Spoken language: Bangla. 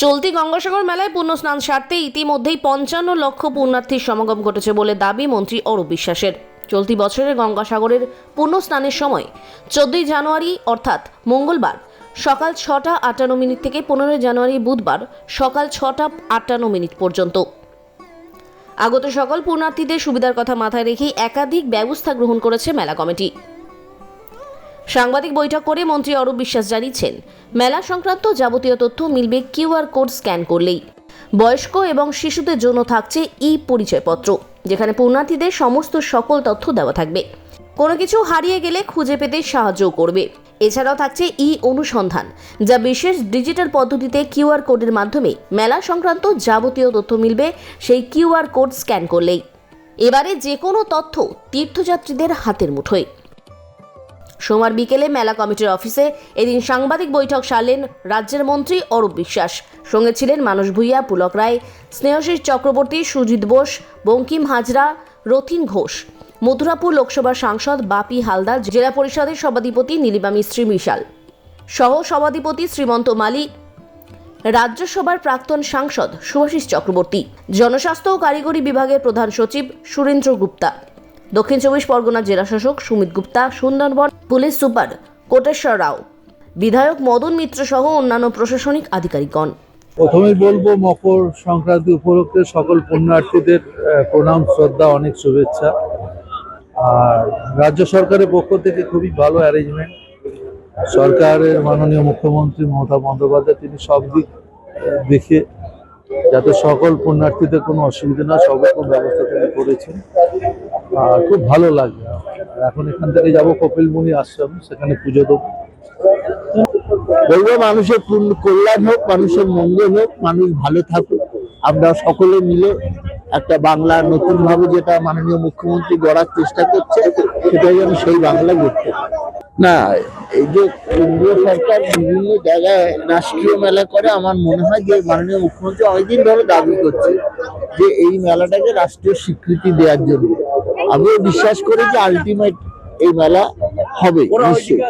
চলতি গঙ্গাসাগর মেলায় পূর্ণ স্নান সারতে ইতিমধ্যেই পঞ্চান্ন লক্ষ পুণ্যার্থীর সমাগম ঘটেছে বলে দাবি মন্ত্রী অরূপ বিশ্বাসের। চলতি বছরের গঙ্গাসাগরের পূর্ণ স্নানের সময় চোদ্দই জানুয়ারি, অর্থাৎ মঙ্গলবার, সকাল ছটা আটান্ন মিনিট থেকে পনেরোই জানুয়ারি বুধবার সকাল ছটা আটান্ন মিনিট পর্যন্ত। আগত সকল পুণ্যার্থীদের সুবিধার কথা মাথায় রেখেই একাধিক ব্যবস্থা গ্রহণ করেছে মেলা কমিটি। সাংবাদিক বৈঠক করে মন্ত্রী অরূপ বিশ্বাস জানিয়েছেন, মেলা সংক্রান্ত যাবতীয় তথ্য মিলবে কিউআর কোড স্ক্যান করলেই। বয়স্ক এবং শিশুদের জন্য থাকছে ই পরিচয়পত্র যেখানে পুণ্যার্থীদের সমস্ত সকল তথ্য দেওয়া থাকবে। কোনো কিছু হারিয়ে গেলে খুঁজে পেতে সাহায্য করবে। এছাড়াও থাকছে ই অনুসন্ধান যা বিশেষ ডিজিটাল পদ্ধতিতে কিউআর কোডের মাধ্যমে মেলা সংক্রান্ত যাবতীয় তথ্য মিলবে, সেই কিউআর কোড স্ক্যান করলেই। এবারে যে কোনো তথ্য তীর্থযাত্রীদের হাতের মুঠোয়। সোমবার বিকেলে মেলা কমিটির অফিসে এদিন সাংবাদিক বৈঠক সারলেন রাজ্যের মন্ত্রী অরূপ বিশ্বাস। সঙ্গে ছিলেন মানস ভূঁইয়া, পুলক রায় স্নেহশীষ চক্রবর্তী, সুজিত বোস, বঙ্কিম হাজরা রথিন ঘোষ। মথুরাপুর লোকসভার সাংসদ বাপি হালদার, জেলা পরিষদের সভাধিপতি নীলিমা মিস্ত্রি মিশাল সহ সভাধিপতি শ্রীমন্ত মালিক, রাজ্যসভার প্রাক্তন সাংসদ সুভাষিস চক্রবর্তী। জনস্বাস্থ্য ও কারিগরি বিভাগের প্রধান সচিব সুরেন্দ্র গুপ্তা। দক্ষিণ চব্বিশ পরগনা জেলাশাসক সুমিত গুপ্তা, সুন্দরবন পুলিশ সুপার কোটেশ্বর রাও, বিধায়ক মদন মিত্র সহ অন্যান্য প্রশাসনিক আধিকারিকগণ। প্রথমেই বলব, মকর সংক্রান্তি উপলক্ষে সকল পুণ্যার্থীদের প্রণাম, শ্রদ্ধা, অনেক শুভেচ্ছা। আর রাজ্য সরকারের পক্ষ থেকে খুবই ভালো অ্যারেঞ্জমেন্ট সরকারের মাননীয় মুখ্যমন্ত্রী মমতা বন্দ্যোপাধ্যায়, তিনি সব দিক দেখে যাতে সকল পুণ্যার্থীদের কোনো অসুবিধা না সব রকম ব্যবস্থা তিনি করেছেন। খুব ভালো লাগবে। এখন এখান থেকে যাব কপিলমুনি আশ্রম সেখানে পুজো দেবো। বলব মানুষের পূর্ণ- কল্যাণ হোক মানুষের মঙ্গল হোক মানুষ ভালো থাকুক। আমরা সকলে মিলে একটা বাংলা নতুন ভাবে যেটা মাননীয় মুখ্যমন্ত্রী গড়ার চেষ্টা করছে সেটা যেন সেই বাংলা গড়তে না এই যে কেন্দ্রীয় সরকার বিভিন্ন জায়গায় রাষ্ট্রীয় মেলা করে আমার মনে হয় যে মাননীয় মুখ্যমন্ত্রী অনেকদিন ধরে দাবি করছে যে এই মেলাটাকে রাষ্ট্রীয় স্বীকৃতি দেওয়ার জন্য। আমিও বিশ্বাস করি যে আলটিমেট এই মেলা হবে নিশ্চয়ই।